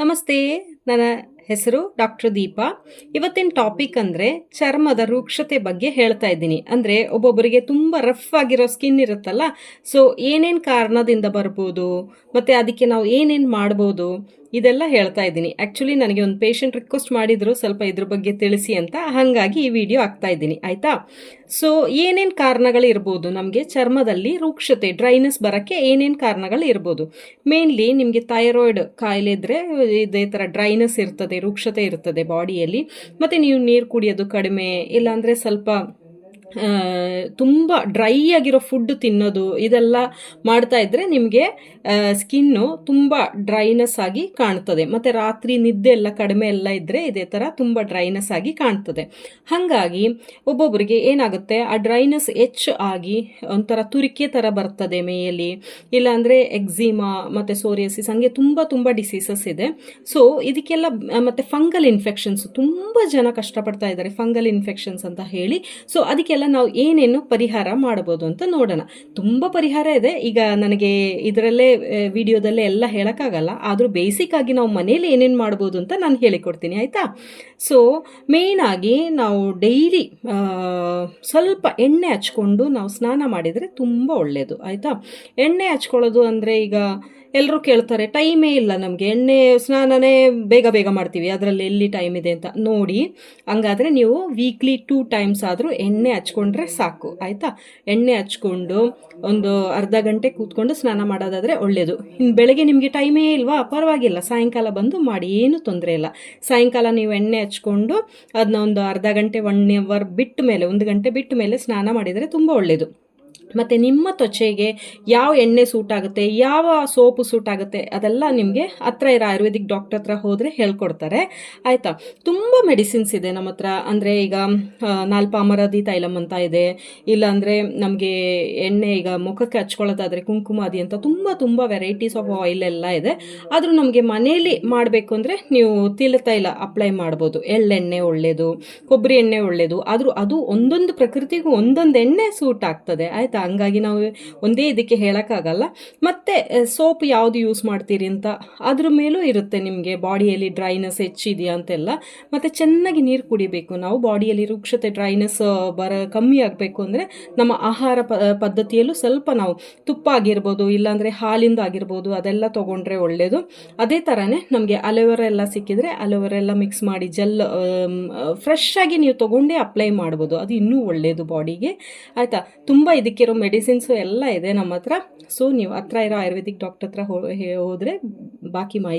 ನಮಸ್ತೆ. ನನ್ನ ಹೆಸರು ಡಾಕ್ಟರ್ ದೀಪಾ. ಇವತ್ತಿನ ಟಾಪಿಕ್ ಅಂದರೆ ಚರ್ಮದ ರೂಕ್ಷತೆ ಬಗ್ಗೆ ಹೇಳ್ತಾ ಇದ್ದೀನಿ. ಅಂದರೆ ಒಬ್ಬೊಬ್ಬರಿಗೆ ತುಂಬ ರಫ್ ಆಗಿರೋ ಸ್ಕಿನ್ ಇರುತ್ತಲ್ಲ, ಸೊ ಏನೇನು ಕಾರಣದಿಂದ ಬರ್ಬೋದು, ಮತ್ತು ಅದಕ್ಕೆ ನಾವು ಏನೇನು ಮಾಡ್ಬೋದು ಇದೆಲ್ಲ ಹೇಳ್ತಾ ಇದ್ದೀನಿ. ಆ್ಯಕ್ಚುಲಿ ನನಗೆ ಒಂದು ಪೇಷಂಟ್ ರಿಕ್ವೆಸ್ಟ್ ಮಾಡಿದ್ರು, ಸ್ವಲ್ಪ ಇದ್ರ ಬಗ್ಗೆ ತಿಳಿಸಿ ಅಂತ ಹಾಗಾಗಿ ಈ ವಿಡಿಯೋ ಆಗ್ತಾ ಇದ್ದೀನಿ. ಆಯಿತಾ? ಸೊ ಏನೇನು ಕಾರಣಗಳು ಇರ್ಬೋದು ನಮಗೆ ಚರ್ಮದಲ್ಲಿ ರೂಕ್ಷತೆ ಡ್ರೈನೆಸ್ ಬರೋಕ್ಕೆ ಏನೇನು ಕಾರಣಗಳು ಇರ್ಬೋದು ಮೇನ್ಲಿ ನಿಮಗೆ ಥೈರಾಯ್ಡ್ ಕಾಯಿಲೆ ಇದ್ದರೆ ಇದೇ ಥರ ಡ್ರೈನೆಸ್ ಇರ್ತದೆ, ರೂಕ್ಷತೆ ಇರ್ತದೆ ಬಾಡಿಯಲ್ಲಿ ಮತ್ತು ನೀವು ನೀರು ಕುಡಿಯೋದು ಕಡಿಮೆ, ಇಲ್ಲಾಂದರೆ ಸ್ವಲ್ಪ ತುಂಬ ಡ್ರೈ ಆಗಿರೋ ಫುಡ್ ತಿನ್ನೋದು ಇದೆಲ್ಲ ಮಾಡ್ತಾ ಇದ್ದರೆ ನಿಮಗೆ ಸ್ಕಿನ್ನು ತುಂಬ ಡ್ರೈನೆಸ್ ಆಗಿ ಕಾಣ್ತದೆ. ಮತ್ತು ರಾತ್ರಿ ನಿದ್ದೆ ಎಲ್ಲ ಕಡಿಮೆ ಎಲ್ಲ ಇದ್ದರೆ ಇದೇ ಥರ ತುಂಬ ಡ್ರೈನೆಸ್ ಆಗಿ ಕಾಣ್ತದೆ. ಹಾಗಾಗಿ ಒಬ್ಬೊಬ್ಬರಿಗೆ ಏನಾಗುತ್ತೆ, ಆ ಡ್ರೈನೆಸ್ ಹೆಚ್ಚು ಆಗಿ ಒಂಥರ ತುರಿಕೆ ಥರ ಬರ್ತದೆ ಮೇಯಲ್ಲಿ. ಇಲ್ಲಾಂದರೆ ಎಕ್ಸಿಮಾ ಮತ್ತು ಸೋರಿಯಸಿಸ್ ಹಂಗೆ ತುಂಬ ತುಂಬ ಡಿಸೀಸಸ್ ಇದೆ. ಸೊ ಇದಕ್ಕೆಲ್ಲ ಮತ್ತು ಫಂಗಲ್ ಇನ್ಫೆಕ್ಷನ್ಸ್ ತುಂಬ ಜನ ಕಷ್ಟಪಡ್ತಾ ಇದ್ದಾರೆ ಫಂಗಲ್ ಇನ್ಫೆಕ್ಷನ್ಸ್ ಅಂತ ಹೇಳಿ. ಸೊ ಅದಕ್ಕೆಲ್ಲ ನಾವು ಏನೇನು ಪರಿಹಾರ ಮಾಡ್ಬೋದು ಅಂತ ನೋಡೋಣ. ತುಂಬ ಪರಿಹಾರ ಇದೆ. ಈಗ ನನಗೆ ಇದರಲ್ಲೇ ವಿಡಿಯೋದಲ್ಲೇ ಎಲ್ಲ ಹೇಳೋಕ್ಕಾಗಲ್ಲ. ಆದರೂ ಬೇಸಿಕ್ ಆಗಿ ನಾವು ಮನೇಲಿ ಏನೇನು ಮಾಡ್ಬೋದು ಅಂತ ನಾನು ಹೇಳಿಕೊಡ್ತೀನಿ, ಆಯಿತಾ? ಸೊ ಮೇಯ್ನಾಗಿ ನಾವು ಡೈಲಿ ಸ್ವಲ್ಪ ಎಣ್ಣೆ ಹಚ್ಕೊಂಡು ನಾವು ಸ್ನಾನ ಮಾಡಿದರೆ ತುಂಬ ಒಳ್ಳೆಯದು ಆಯಿತಾ? ಎಣ್ಣೆ ಹಚ್ಕೊಳ್ಳೋದು ಅಂದರೆ ಈಗ ಎಲ್ಲರೂ ಕೇಳ್ತಾರೆ ಟೈಮೇ ಇಲ್ಲ ನಮಗೆ, ಎಣ್ಣೆ, ಸ್ನಾನನೇ ಬೇಗ ಬೇಗ ಮಾಡ್ತೀವಿ, ಅದರಲ್ಲಿ ಎಲ್ಲಿ ಟೈಮ್ ಇದೆ ಅಂತ. ನೋಡಿ, ಹಂಗಾದರೆ ನೀವು ವೀಕ್ಲಿ ಟೂ ಟೈಮ್ಸ್ ಆದರೂ ಎಣ್ಣೆ ಹಚ್ಕೊಂಡ್ರೆ ಸಾಕು, ಆಯಿತಾ? ಎಣ್ಣೆ ಹಚ್ಕೊಂಡು ಒಂದು ಅರ್ಧ ಗಂಟೆ ಕೂತ್ಕೊಂಡು ಸ್ನಾನ ಮಾಡೋದಾದರೆ ಒಳ್ಳೆಯದು ಇನ್ನು ಬೆಳಗ್ಗೆ ನಿಮಗೆ ಟೈಮೇ ಇಲ್ವಾ? ಪರವಾಗಿಲ್ಲ, ಸಾಯಂಕಾಲ ಬಂದು ಮಾಡಿ, ಏನೂ ತೊಂದರೆ ಇಲ್ಲ. ಸಾಯಂಕಾಲ ನೀವು ಎಣ್ಣೆ ಹಚ್ಕೊಂಡು ಅದನ್ನ ಒಂದು ಅರ್ಧ ಗಂಟೆ ಒನ್ ಅವರ್ ಬಿಟ್ಟ ಮೇಲೆ ಒಂದು ಗಂಟೆ ಬಿಟ್ಟ ಮೇಲೆ ಸ್ನಾನ ಮಾಡಿದರೆ ತುಂಬ ಒಳ್ಳೆಯದು ಮತ್ತು ನಿಮ್ಮ ತ್ವಚೆಗೆ ಯಾವ ಎಣ್ಣೆ ಸೂಟ್ ಆಗುತ್ತೆ, ಯಾವ ಸೋಪು ಸೂಟ್ ಆಗುತ್ತೆ, ಅದೆಲ್ಲ ನಿಮಗೆ ಹತ್ರ ಇರೋ ಆಯುರ್ವೇದಿಕ್ ಡಾಕ್ಟರ್ ಹತ್ರ ಹೋದರೆ ಹೇಳ್ಕೊಡ್ತಾರೆ. ಆಯಿತಾ? ತುಂಬ ಮೆಡಿಸಿನ್ಸ್ ಇದೆ ನಮ್ಮ ಹತ್ರ. ಅಂದರೆ ಈಗ ನಾಲ್ಪಾಮರದಿ ತೈಲಮ್ ಅಂತ ಇದೆ. ಇಲ್ಲಾಂದರೆ ನಮಗೆ ಎಣ್ಣೆ ಈಗ ಮುಖಕ್ಕೆ ಹಚ್ಕೊಳ್ಳೋದಾದರೆ ಕುಂಕುಮಾದಿ ಅಂತ ತುಂಬ ತುಂಬ ವೆರೈಟೀಸ್ ಆಫ್ ಆಯಿಲ್ ಎಲ್ಲ ಇದೆ. ಆದರೂ ನಮಗೆ ಮನೆಯಲ್ಲಿ ಮಾಡಬೇಕು ಅಂದರೆ ನೀವು ತಿಲ ತೈಲ ಅಪ್ಲೈ ಮಾಡ್ಬೋದು. ಎಳ್ಳೆಣ್ಣೆ ಒಳ್ಳೆಯದು ಕೊಬ್ಬರಿ ಎಣ್ಣೆ ಒಳ್ಳೆಯದು ಆದರೂ ಅದು ಒಂದೊಂದು ಪ್ರಕೃತಿಗೂ ಒಂದೊಂದು ಎಣ್ಣೆ ಸೂಟ್ ಆಗ್ತದೆ. ಆಯಿತಾ? ಹಂಗಾಗಿ ನಾವು ಒಂದೇ ಇದಕ್ಕೆ ಹೇಳೋಕ್ಕಾಗಲ್ಲ. ಮತ್ತು ಸೋಪ್ ಯಾವುದು ಯೂಸ್ ಮಾಡ್ತೀರಿ ಅಂತ? ಅದ್ರ ಮೇಲೂ ಇರುತ್ತೆ ನಿಮಗೆ ಬಾಡಿಯಲ್ಲಿ ಡ್ರೈನೆಸ್ ಹೆಚ್ಚಿದೆಯಾ ಅಂತೆಲ್ಲ. ಮತ್ತು ಚೆನ್ನಾಗಿ ನೀರು ಕುಡಿಬೇಕು. ನಾವು ಬಾಡಿಯಲ್ಲಿ ರೂಕ್ಷತೆ, ಡ್ರೈನೆಸ್ ಬರ, ಕಮ್ಮಿ ಆಗಬೇಕು ಅಂದರೆ ನಮ್ಮ ಆಹಾರ ಪದ್ಧತಿಯಲ್ಲೂ ಸ್ವಲ್ಪ ನಾವು ತುಪ್ಪ ಆಗಿರ್ಬೋದು, ಇಲ್ಲಾಂದರೆ ಹಾಲಿಂದ ಆಗಿರ್ಬೋದು, ಅದೆಲ್ಲ ತೊಗೊಂಡ್ರೆ ಒಳ್ಳೆಯದು ಅದೇ ಥರನೇ ನಮಗೆ ಅಲೋವೆರಾ ಎಲ್ಲ ಸಿಕ್ಕಿದ್ರೆ ಅಲೋವೆರಾ ಎಲ್ಲ ಮಿಕ್ಸ್ ಮಾಡಿ ಜೆಲ್ ಫ್ರೆಶ್ ಆಗಿ ನೀವು ತೊಗೊಂಡೇ ಅಪ್ಲೈ ಮಾಡ್ಬೋದು. ಅದು ಇನ್ನೂ ಒಳ್ಳೆಯದು ಬಾಡಿಗೆ. ಆಯಿತಾ? ತುಂಬ ಇದಕ್ಕಿರೋ ಮೆಡಿಸಿನ್ಸು ಎಲ್ಲ ಇದೆ ನಮ್ಮ ಹತ್ರ. ಸೊ ನೀವು ಹತ್ರ ಇರೋ ಆಯುರ್ವೇದಿಕ್ ಡಾಕ್ಟರ್ ಹತ್ರ ಹೋದರೆ ಬಾಕಿ ಮಾಹಿತಿ